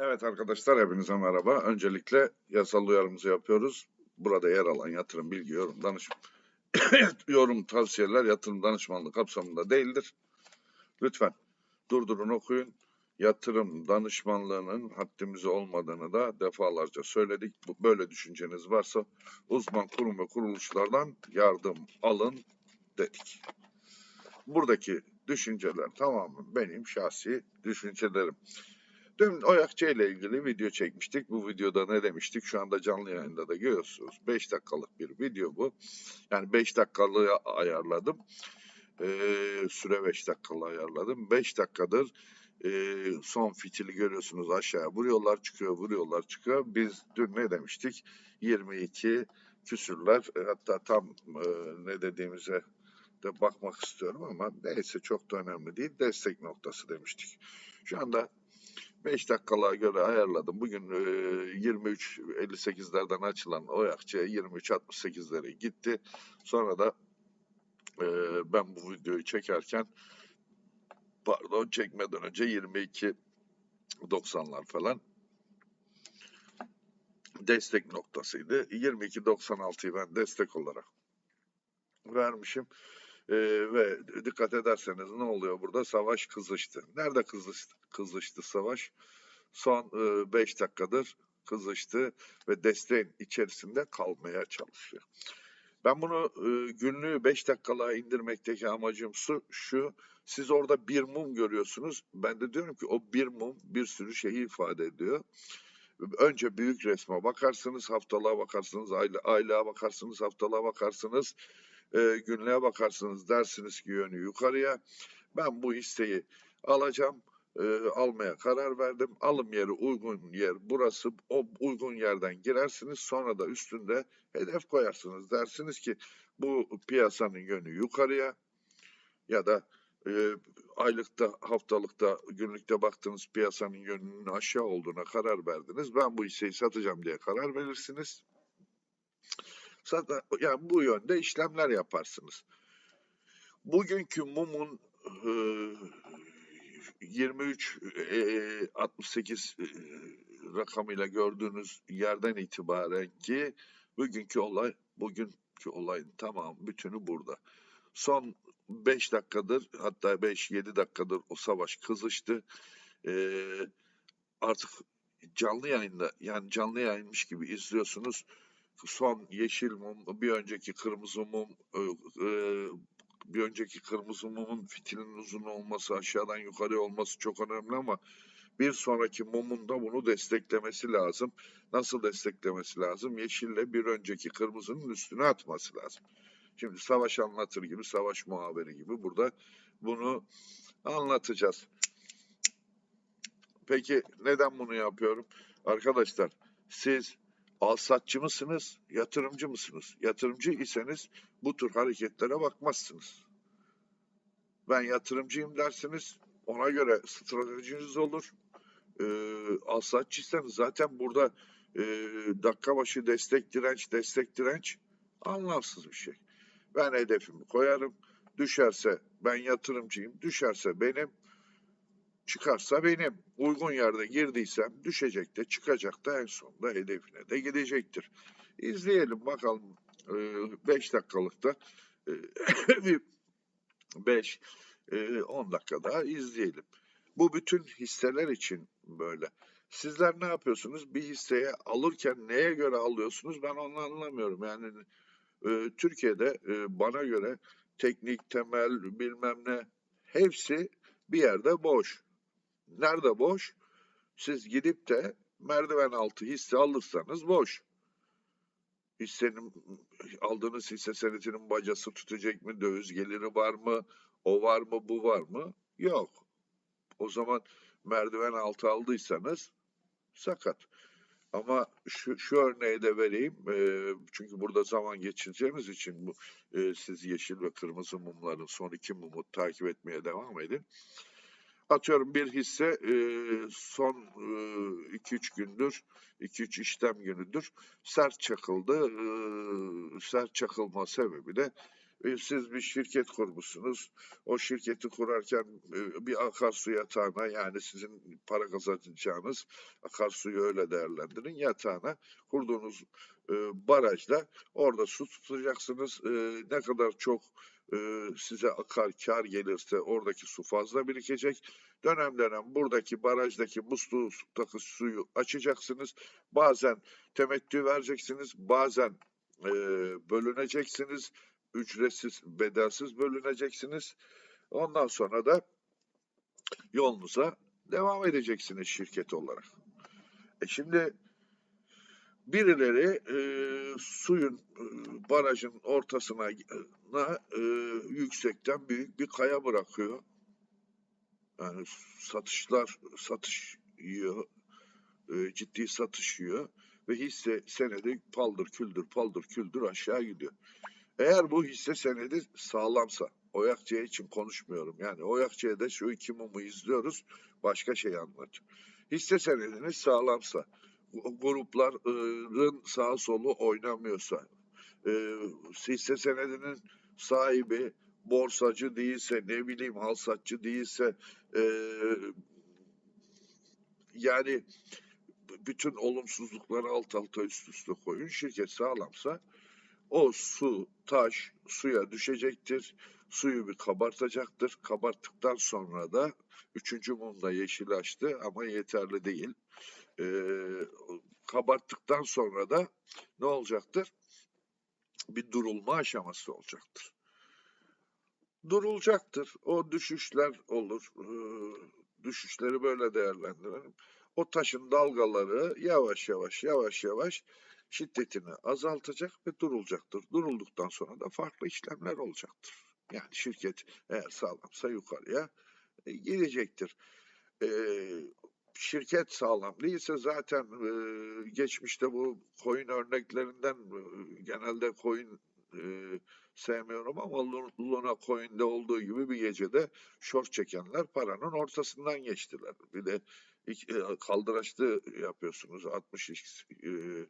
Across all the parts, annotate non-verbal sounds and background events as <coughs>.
Evet arkadaşlar hepinize merhaba. Öncelikle yasal uyarımızı yapıyoruz. Burada yer alan yatırım bilgi, yorum, danışım, <coughs> yorum, tavsiyeler yatırım danışmanlığı kapsamında değildir. Lütfen durdurun okuyun. Yatırım danışmanlığının haddimize olmadığını da defalarca söyledik. Böyle düşünceniz varsa uzman kurum ve kuruluşlardan yardım alın dedik. Buradaki düşünceler tamamen benim şahsi düşüncelerim. Dün Oyakçı ile ilgili video çekmiştik. Bu videoda ne demiştik? Şu anda canlı yayında da görüyorsunuz. 5 dakikalık bir video bu. Yani 5 dakikalığı ayarladım. Ee, süre 5 dakikalı ayarladım. 5 dakikadır e, son fitili görüyorsunuz aşağıya vuruyorlar çıkıyor vuruyorlar çıkıyor. Biz dün ne demiştik? 22 küsürler e, hatta tam e, ne dediğimize de bakmak istiyorum ama neyse çok da önemli değil. Destek noktası demiştik. Şu anda 5 dakikalığa göre ayarladım. Bugün e, 23.58'lerden açılan Oyakçı'ya 23.68'lere gitti. Sonra da e, ben bu videoyu çekerken pardon çekmeden önce 22.90'lar falan destek noktasıydı. 22.96'yı ben destek olarak vermişim. Ee, ve dikkat ederseniz ne oluyor burada? Savaş kızıştı. Nerede kızıştı, kızıştı savaş? Son 5 e, dakikadır kızıştı ve desteğin içerisinde kalmaya çalışıyor. Ben bunu e, günlüğü 5 dakikalığa indirmekteki amacım şu, şu, siz orada bir mum görüyorsunuz. Ben de diyorum ki o bir mum bir sürü şeyi ifade ediyor. Önce büyük resme bakarsınız, haftalığa bakarsınız, aile, aylığa bakarsınız, haftalığa bakarsınız, e, günlüğe bakarsınız dersiniz ki yönü yukarıya. Ben bu isteği alacağım, e, almaya karar verdim. Alım yeri uygun yer burası. O uygun yerden girersiniz. Sonra da üstünde hedef koyarsınız. Dersiniz ki bu piyasanın yönü yukarıya ya da e, aylıkta, haftalıkta, günlükte baktığınız piyasanın yönünün aşağı olduğuna karar verdiniz. Ben bu hisseyi satacağım diye karar verirsiniz. Yani bu yönde işlemler yaparsınız. Bugünkü mumun e, 23 e, 68 e, rakamıyla gördüğünüz yerden itibaren ki bugünkü olay bugünkü olayın tamam bütünü burada. Son 5 dakikadır hatta 5-7 dakikadır o savaş kızıştı. E, artık canlı yayında yani canlı yayınmış gibi izliyorsunuz son yeşil mum, bir önceki kırmızı mum, e, e, bir önceki kırmızı mumun fitilinin uzun olması, aşağıdan yukarı olması çok önemli ama bir sonraki mumun da bunu desteklemesi lazım. Nasıl desteklemesi lazım? Yeşille bir önceki kırmızının üstüne atması lazım. Şimdi savaş anlatır gibi, savaş muhabiri gibi burada bunu anlatacağız. Peki neden bunu yapıyorum? Arkadaşlar siz alsatçı mısınız, yatırımcı mısınız? Yatırımcı iseniz bu tür hareketlere bakmazsınız. Ben yatırımcıyım dersiniz, ona göre stratejiniz olur. E, alsatçıysanız zaten burada e, dakika başı destek direnç, destek direnç anlamsız bir şey. Ben hedefimi koyarım. Düşerse ben yatırımcıyım, düşerse benim, çıkarsa benim. Uygun yerde girdiysem düşecek de çıkacak da en sonunda hedefine de gidecektir. İzleyelim bakalım 5 dakikalıkta 5 10 dakika daha izleyelim. Bu bütün hisseler için böyle. Sizler ne yapıyorsunuz? Bir hisseye alırken neye göre alıyorsunuz? Ben onu anlamıyorum. Yani e, Türkiye'de e, bana göre teknik, temel, bilmem ne hepsi bir yerde boş. Nerede boş? Siz gidip de merdiven altı hisse alırsanız boş. Hissenin aldığınız hisse senetinin bacası tutacak mı? Döviz geliri var mı? O var mı? Bu var mı? Yok. O zaman merdiven altı aldıysanız sakat. Ama şu, şu örneği de vereyim. E, çünkü burada zaman geçireceğimiz için bu e, siz yeşil ve kırmızı mumların son iki mumu takip etmeye devam edin. Atıyorum bir hisse e, son 2-3 e, gündür, 2-3 işlem günüdür sert çakıldı. E, sert çakılma sebebi de E, Siz bir şirket kurmuşsunuz. O şirketi kurarken e, bir akarsu yatağına yani sizin para kazanacağınız akarsuyu öyle değerlendirin yatağına kurduğunuz e, barajda orada su tutacaksınız. E, ne kadar çok size akar kar gelirse oradaki su fazla birikecek. Dönem dönem buradaki barajdaki musluktaki suyu açacaksınız. Bazen temettü vereceksiniz. Bazen e, bölüneceksiniz. Ücretsiz, bedelsiz bölüneceksiniz. Ondan sonra da yolunuza devam edeceksiniz şirket olarak. E şimdi birileri e, suyun e, barajın ortasına e, yüksekten büyük bir kaya bırakıyor. Yani satışlar satış yiyor. e, ciddi satış yiyor ve hisse senedi paldır küldür paldır küldür aşağı gidiyor. Eğer bu hisse senedi sağlamsa, Oyakçı'ya için konuşmuyorum. Yani Oyakçı'da şu iki mumu izliyoruz, başka şey anlatıyor. Hisse senediniz sağlamsa, grupların sağ solu oynamıyorsa, e, hisse senedinin sahibi borsacı değilse, ne bileyim alsatçı değilse, e, yani bütün olumsuzlukları alt alta üst üste koyun. Şirket sağlamsa o su, taş suya düşecektir. Suyu bir kabartacaktır. Kabarttıktan sonra da üçüncü mum da yeşillaştı ama yeterli değil. Ee, kabarttıktan sonra da ne olacaktır? Bir durulma aşaması olacaktır. Durulacaktır. O düşüşler olur. Ee, düşüşleri böyle değerlendirelim. O taşın dalgaları yavaş yavaş yavaş yavaş şiddetini azaltacak ve durulacaktır. Durulduktan sonra da farklı işlemler olacaktır. Yani şirket eğer sağlamsa yukarıya e, gidecektir. E, şirket sağlam değilse zaten e, geçmişte bu coin örneklerinden e, genelde coin e, sevmiyorum ama Lu- Luna Coin'de olduğu gibi bir gecede short çekenler paranın ortasından geçtiler. Bir de e, kaldıraçlı yapıyorsunuz 60x e,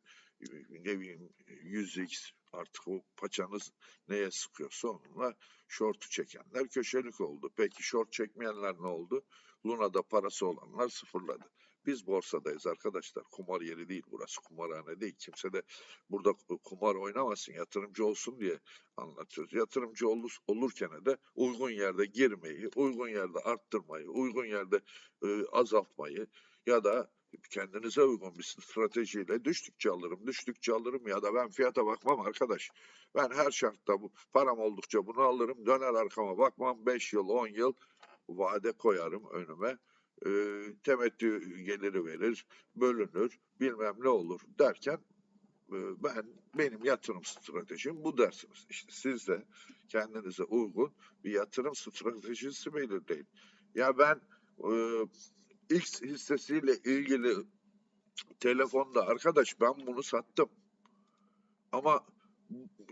ne bileyim 100x artık o paçanız neye sıkıyorsa onunla short'u çekenler köşelik oldu. Peki short çekmeyenler ne oldu? Luna'da parası olanlar sıfırladı. Biz borsadayız arkadaşlar. Kumar yeri değil burası. Kumarhane değil. Kimse de burada kumar oynamasın, yatırımcı olsun diye anlatıyoruz. Yatırımcı olur, olurken de uygun yerde girmeyi, uygun yerde arttırmayı, uygun yerde e, azaltmayı ya da kendinize uygun bir stratejiyle düştükçe alırım, düştükçe alırım ya da ben fiyata bakmam arkadaş. Ben her şartta bu param oldukça bunu alırım, döner arkama bakmam 5 yıl, 10 yıl vade koyarım önüme. E, temettü geliri verir, bölünür, bilmem ne olur derken e, ben benim yatırım stratejim bu dersiniz. İşte siz de kendinize uygun bir yatırım stratejisi belirleyin. Ya ben e, X hissesiyle ilgili telefonda arkadaş ben bunu sattım. Ama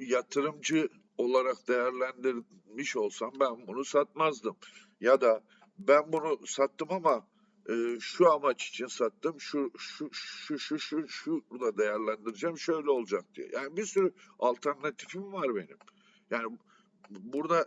yatırımcı olarak değerlendirmiş olsam ben bunu satmazdım. Ya da ben bunu sattım ama e, şu amaç için sattım. Şu şu şu şu şu şurada değerlendireceğim. Şöyle olacak diye. Yani bir sürü alternatifim var benim. Yani burada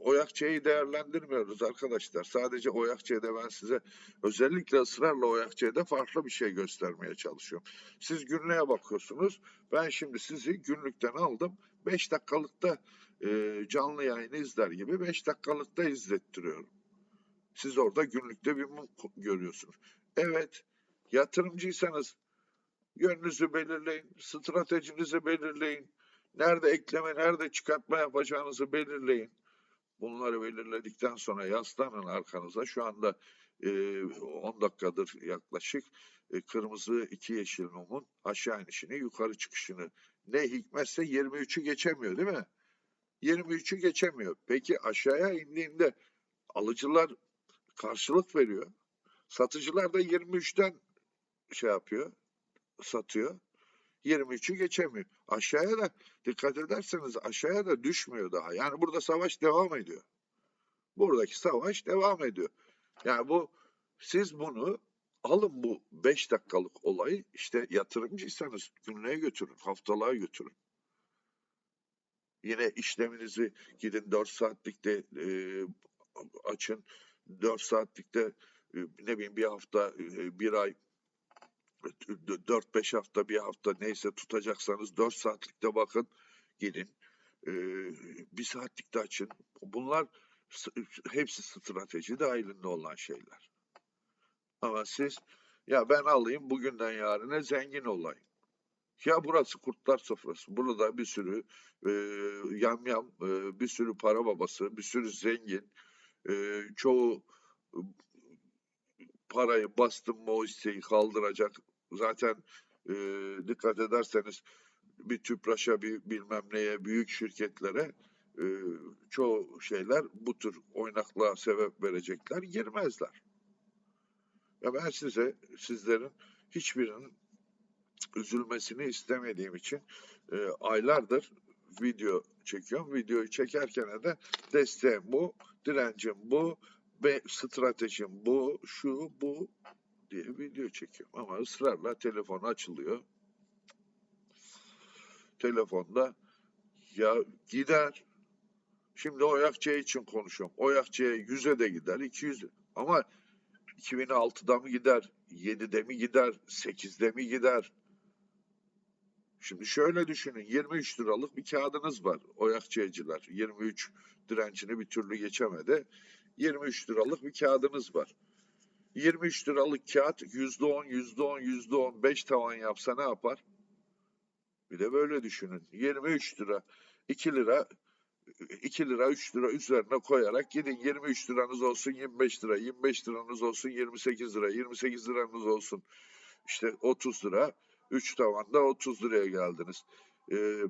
Oyakçı'yı değerlendirmiyoruz arkadaşlar. Sadece Oyakçı'da ben size özellikle ısrarla Oyakçı'da farklı bir şey göstermeye çalışıyorum. Siz günlüğe bakıyorsunuz. Ben şimdi sizi günlükten aldım. 5 dakikalıkta e, canlı yayını izler gibi 5 dakikalıkta izlettiriyorum. Siz orada günlükte bir mum görüyorsunuz. Evet, yatırımcıysanız yönünüzü belirleyin, stratejinizi belirleyin. Nerede ekleme, nerede çıkartma yapacağınızı belirleyin. Bunları belirledikten sonra yaslanın arkanıza. Şu anda e, 10 dakikadır yaklaşık e, kırmızı iki yeşil mumun aşağı inişini, yukarı çıkışını ne hikmetse 23'ü geçemiyor değil mi? 23'ü geçemiyor. Peki aşağıya indiğinde alıcılar karşılık veriyor. Satıcılar da 23'ten şey yapıyor, satıyor. 23'ü geçemiyor. Aşağıya da dikkat ederseniz aşağıya da düşmüyor daha. Yani burada savaş devam ediyor. Buradaki savaş devam ediyor. Yani bu siz bunu alın bu 5 dakikalık olayı işte yatırımcıysanız günlüğe götürün, haftalığa götürün. Yine işleminizi gidin 4 saatlikte e, açın. 4 saatlikte e, ne bileyim bir hafta, e, bir ay, 4-5 hafta, bir hafta neyse tutacaksanız 4 saatlikte bakın gidin. E, bir saatlikte açın. Bunlar hepsi strateji dahilinde olan şeyler. Ama siz ya ben alayım bugünden yarına zengin olayım. Ya burası kurtlar sofrası. Burada bir sürü e, yamyam, e, bir sürü para babası, bir sürü zengin, e, çoğu e, parayı bastım mı o isteği kaldıracak. Zaten e, dikkat ederseniz bir tüpraşa, bir bilmem neye, büyük şirketlere e, çoğu şeyler bu tür oynaklığa sebep verecekler, girmezler. Ya ben size, sizlerin hiçbirinin üzülmesini istemediğim için e, aylardır video çekiyorum. Videoyu çekerken de desteğim bu, direncim bu, ve stratejim bu, şu, bu diye video çekiyorum. Ama ısrarla telefon açılıyor. Telefonda ya gider. Şimdi Oyakçı için konuşuyorum. Oyakçı'ya 100'e de gider, 200 ama 2006'da mı gider, 7'de mi gider, 8'de mi gider? Şimdi şöyle düşünün 23 liralık bir kağıdınız var Oyakçıcılar. 23 direncini bir türlü geçemedi. 23 liralık bir kağıdınız var. 23 liralık kağıt %10, %10, %15 tavan yapsa ne yapar? Bir de böyle düşünün. 23 lira, 2 lira, 2 lira, 3 lira üzerine koyarak gidin 23 liranız olsun 25 lira, 25 liranız olsun 28 lira, 28 liranız olsun işte 30 lira. 3 tavanda 30 liraya geldiniz. Ee,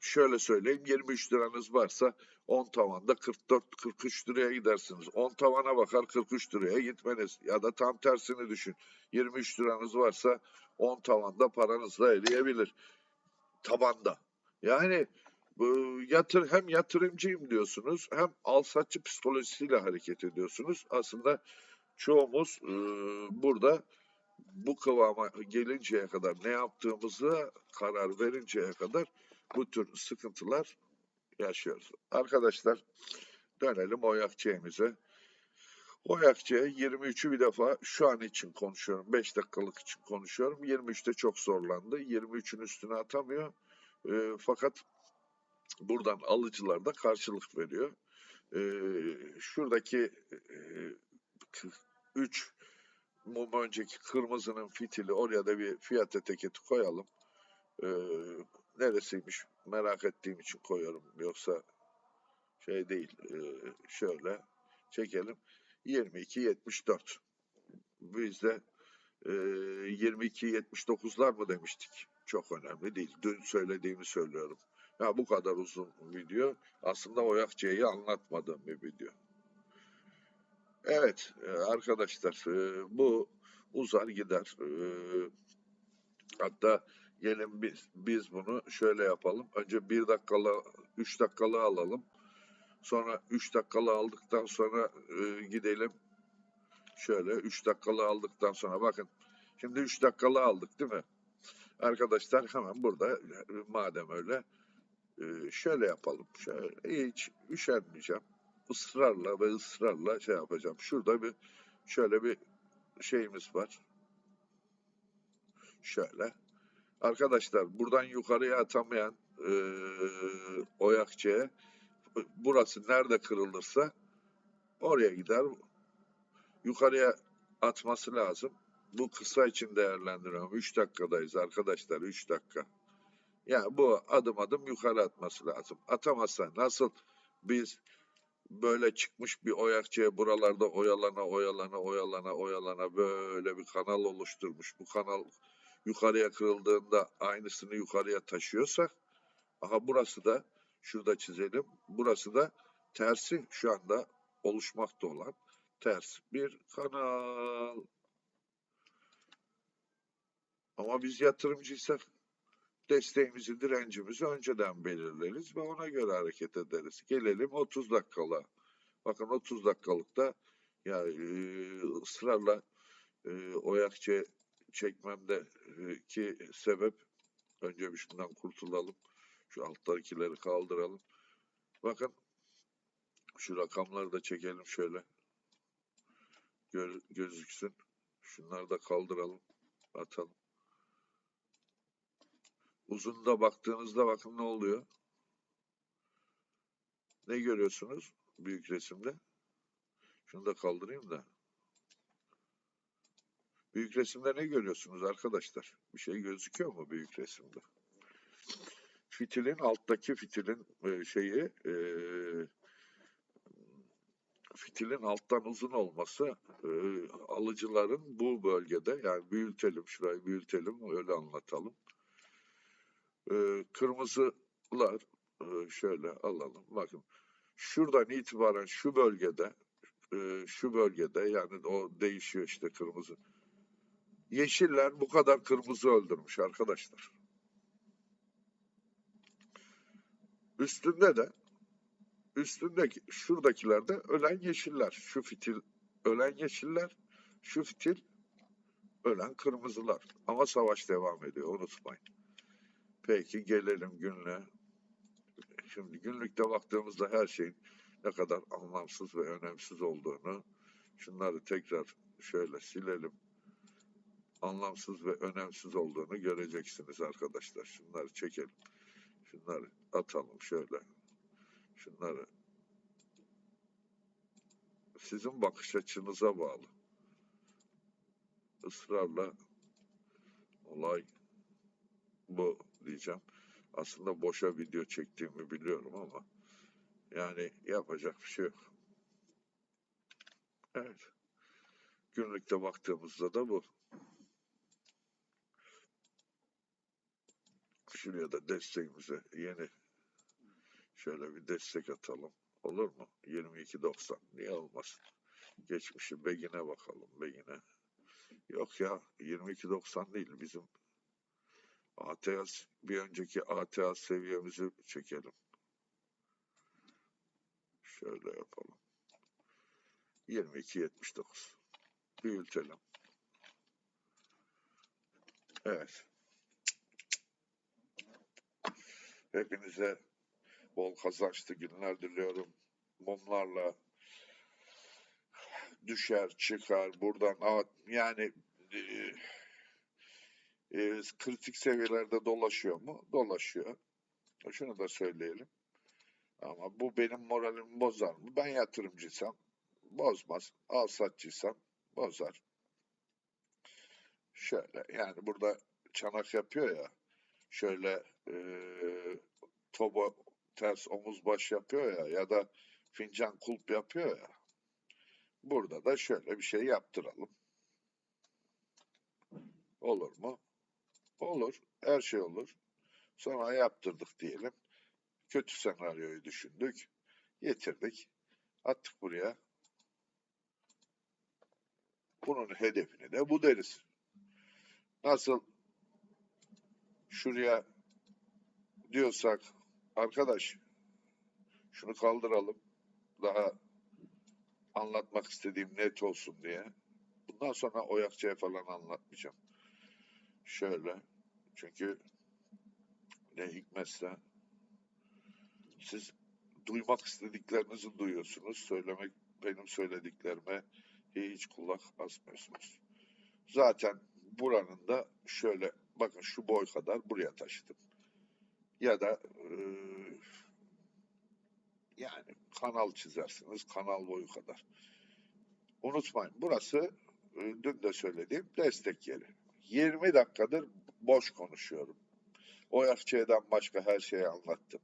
şöyle söyleyeyim 23 liranız varsa 10 tavanda 44-43 liraya gidersiniz. 10 tavana bakar 43 liraya gitmeniz. Ya da tam tersini düşün. 23 liranız varsa 10 tavanda paranız da eriyebilir. Tabanda. Yani yatır hem yatırımcıyım diyorsunuz hem alsatçı psikolojisiyle hareket ediyorsunuz. Aslında çoğumuz e, burada bu kıvama gelinceye kadar ne yaptığımızı karar verinceye kadar bu tür sıkıntılar yaşıyoruz. Arkadaşlar dönelim Oyakçı'ya. Oyakçı'ya 23'ü bir defa şu an için konuşuyorum. 5 dakikalık için konuşuyorum. 23'te çok zorlandı. 23'ün üstüne atamıyor. E, fakat buradan alıcılar da karşılık veriyor. E, şuradaki 3 mum önceki kırmızının fitili oraya da bir fiyat etiketi koyalım. Ee, neresiymiş merak ettiğim için koyuyorum. Yoksa şey değil. E, şöyle çekelim. 22.74. Biz de e, 22.79'lar mı demiştik? Çok önemli değil. Dün söylediğimi söylüyorum. Ya bu kadar uzun video. Aslında Oyakçı'yı anlatmadığım bir video. Evet e, arkadaşlar e, bu uzar gider. Hatta gelin biz, biz bunu şöyle yapalım. Önce bir dakikalı, üç dakikalı alalım. Sonra üç dakikalı aldıktan sonra gidelim. Şöyle üç dakikalı aldıktan sonra bakın. Şimdi üç dakikalı aldık değil mi? Arkadaşlar hemen burada madem öyle şöyle yapalım. Şöyle hiç üşenmeyeceğim ısrarla ve ısrarla şey yapacağım. Şurada bir şöyle bir şeyimiz var. Şöyle. Arkadaşlar buradan yukarıya atamayan e, oyakçıya burası nerede kırılırsa oraya gider. Yukarıya atması lazım. Bu kısa için değerlendiriyorum. 3 dakikadayız arkadaşlar. 3 dakika. Yani bu adım adım yukarı atması lazım. Atamazsa nasıl biz böyle çıkmış bir oyakçıya buralarda oyalana oyalana oyalana oyalana böyle bir kanal oluşturmuş. Bu kanal yukarıya kırıldığında aynısını yukarıya taşıyorsak aha burası da şurada çizelim. Burası da tersi şu anda oluşmakta olan ters bir kanal. Ama biz yatırımcıysak desteğimizi, direncimizi önceden belirleriz ve ona göre hareket ederiz. Gelelim 30 dakikalığa. Bakın 30 dakikalıkta ya e, ısrarla e, oyakçı çekmemde ki sebep önce bir şundan kurtulalım. Şu alttakileri kaldıralım. Bakın şu rakamları da çekelim şöyle. Gör, gözüksün. Şunları da kaldıralım. Atalım. Uzunda baktığınızda bakın ne oluyor? Ne görüyorsunuz büyük resimde? Şunu da kaldırayım da. Büyük resimde ne görüyorsunuz arkadaşlar? Bir şey gözüküyor mu büyük resimde? Fitilin alttaki fitilin e, şeyi e, fitilin alttan uzun olması e, alıcıların bu bölgede yani büyütelim şurayı büyütelim öyle anlatalım. Kırmızılar şöyle alalım bakın şuradan itibaren şu bölgede şu bölgede yani o değişiyor işte kırmızı. Yeşiller bu kadar kırmızı öldürmüş arkadaşlar. Üstünde de üstündeki şuradakilerde ölen yeşiller. Şu fitil ölen yeşiller, şu fitil ölen kırmızılar. Ama savaş devam ediyor unutmayın. Peki gelelim günlüğe. Şimdi günlükte baktığımızda her şeyin ne kadar anlamsız ve önemsiz olduğunu şunları tekrar şöyle silelim. Anlamsız ve önemsiz olduğunu göreceksiniz arkadaşlar. Şunları çekelim. Şunları atalım şöyle. Şunları sizin bakış açınıza bağlı. Israrla olay bu diyeceğim. Aslında boşa video çektiğimi biliyorum ama yani yapacak bir şey yok. Evet. Günlükte baktığımızda da bu. Şuraya da desteğimize yeni şöyle bir destek atalım. Olur mu? 22.90. Niye olmasın? Geçmişi Begin'e bakalım. Begin'e. Yok ya 22.90 değil. Bizim ATS bir önceki ATS seviyemizi çekelim. Şöyle yapalım. 22.79. Büyütelim. Evet. Hepinize bol kazançlı günler diliyorum. Mumlarla düşer çıkar buradan at yani e, e, kritik seviyelerde dolaşıyor mu? Dolaşıyor. Şunu da söyleyelim. Ama bu benim moralimi bozar mı? Ben yatırımcıysam bozmaz. Al satçıysam bozar. Şöyle yani burada çanak yapıyor ya şöyle e, toba ters omuz baş yapıyor ya ya da fincan kulp yapıyor ya. Burada da şöyle bir şey yaptıralım. Olur mu? Olur. Her şey olur. Sonra yaptırdık diyelim. Kötü senaryoyu düşündük. Getirdik. Attık buraya. Bunun hedefini de bu deriz. Nasıl şuraya diyorsak arkadaş şunu kaldıralım daha anlatmak istediğim net olsun diye. Bundan sonra Oyakçı'ya falan anlatmayacağım. Şöyle çünkü ne hikmetse siz duymak istediklerinizi duyuyorsunuz. Söylemek benim söylediklerime hiç kulak asmıyorsunuz. Zaten buranın da şöyle bakın şu boy kadar buraya taşıdım. Ya da e, yani kanal çizersiniz kanal boyu kadar. Unutmayın burası e, dün de söylediğim destek yeri. 20 dakikadır boş konuşuyorum. Oyakçı'dan başka her şeyi anlattım.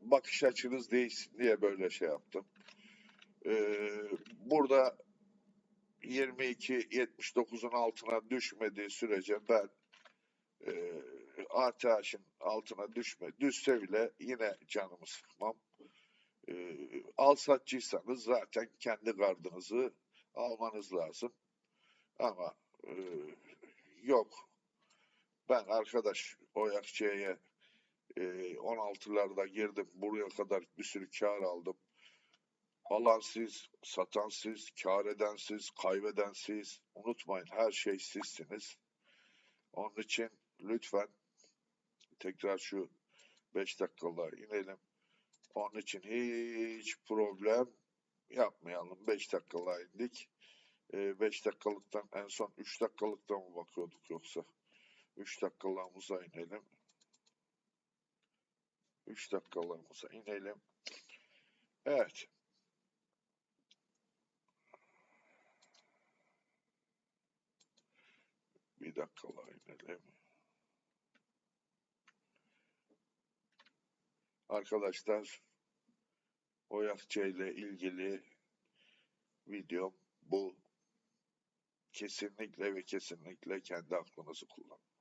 Bakış açınız değişsin diye böyle şey yaptım. Ee, burada 22-79'un altına düşmediği sürece ben e, altına düşme, düşse bile yine canımı sıkmam. E, al satçıysanız zaten kendi gardınızı almanız lazım. Ama e, yok. Ben arkadaş Oyakçı'ya e, 16'larda girdim. Buraya kadar bir sürü kar aldım. Alan siz, satan siz, kar eden siz, kaybeden siz. Unutmayın her şey sizsiniz. Onun için lütfen tekrar şu 5 dakikalığa inelim. Onun için hiç problem yapmayalım. 5 dakikalığa indik. 5 dakikalıktan en son 3 dakikalıktan mı bakıyorduk yoksa? 3 dakikalığımıza inelim. 3 dakikalığımıza inelim. Evet. Bir dakikalığa inelim. Arkadaşlar Oyakçı ile ilgili videom bu. Kesinlikle ve kesinlikle kendi aklınızı kullanın.